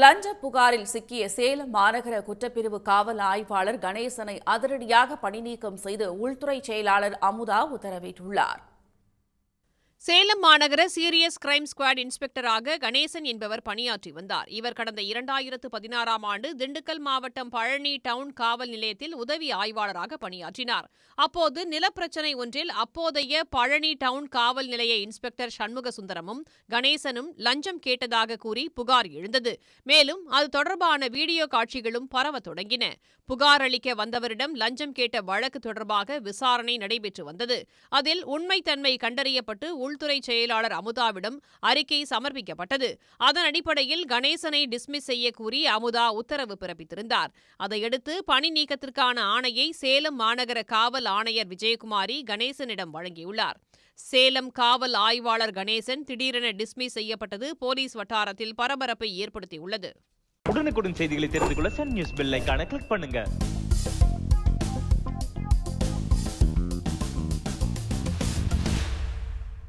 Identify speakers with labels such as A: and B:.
A: லஞ்ச புகாரில் சிக்கிய சேலம் மாநகர குற்றப்பிரிவு காவல் ஆய்வாளர் கணேசனை அதிரடியாக பணிநீக்கம் செய்து உள்துறை செயலாளர் அமுதா உத்தரவிட்டுள்ளார்.
B: சேலம் மாநகர சீரியஸ் கிரைம் ஸ்குவாட் இன்ஸ்பெக்டராக கணேசன் என்பவர் பணியாற்றி வந்தார். இவர் கடந்த இரண்டாயிரத்து பதினாறாம் ஆண்டு திண்டுக்கல் மாவட்டம் பழனி டவுன் காவல் நிலையத்தில் உதவி ஆய்வாளராக பணியாற்றினார். அப்போது நிலப்பிரச்சினை ஒன்றில் அப்போதைய பழனி டவுன் காவல் நிலைய இன்ஸ்பெக்டர் சண்முக சுந்தரமும் கணேசனும் லஞ்சம் கேட்டதாக கூறி புகார் எழுந்தது. மேலும் அது தொடர்பான வீடியோ காட்சிகளும் பரவத் தொடங்கின. புகார் அளிக்க வந்தவரிடம் லஞ்சம் கேட்ட வழக்கு தொடர்பாக விசாரணை நடைபெற்று வந்தது. அதில் உண்மைத்தன்மை கண்டறியப்பட்டு உள்துறை செயலாளர் அமுதாவிடம் அறிக்கை சமர்ப்பிக்கப்பட்டது. அதன் அடிப்படையில் கணேசனை டிஸ்மிஸ் செய்ய கூறி அமுதா உத்தரவு பிறப்பித்திருந்தார். அதையடுத்து பணி நீக்கத்திற்கான ஆணையை சேலம் மாநகர காவல் ஆணையர் விஜயகுமாரி கணேசனிடம் வழங்கியுள்ளார். சேலம் காவல் ஆய்வாளர் கணேசன் திடீரென டிஸ்மிஸ் செய்யப்பட்டது போலீஸ் வட்டாரத்தில் பரபரப்பை ஏற்படுத்தியுள்ளது.
C: உடனுக்குடன் செய்திகளை தெரிந்து கொள்ள சன் நியூஸ் பெல் கிளிக் பண்ணுங்க.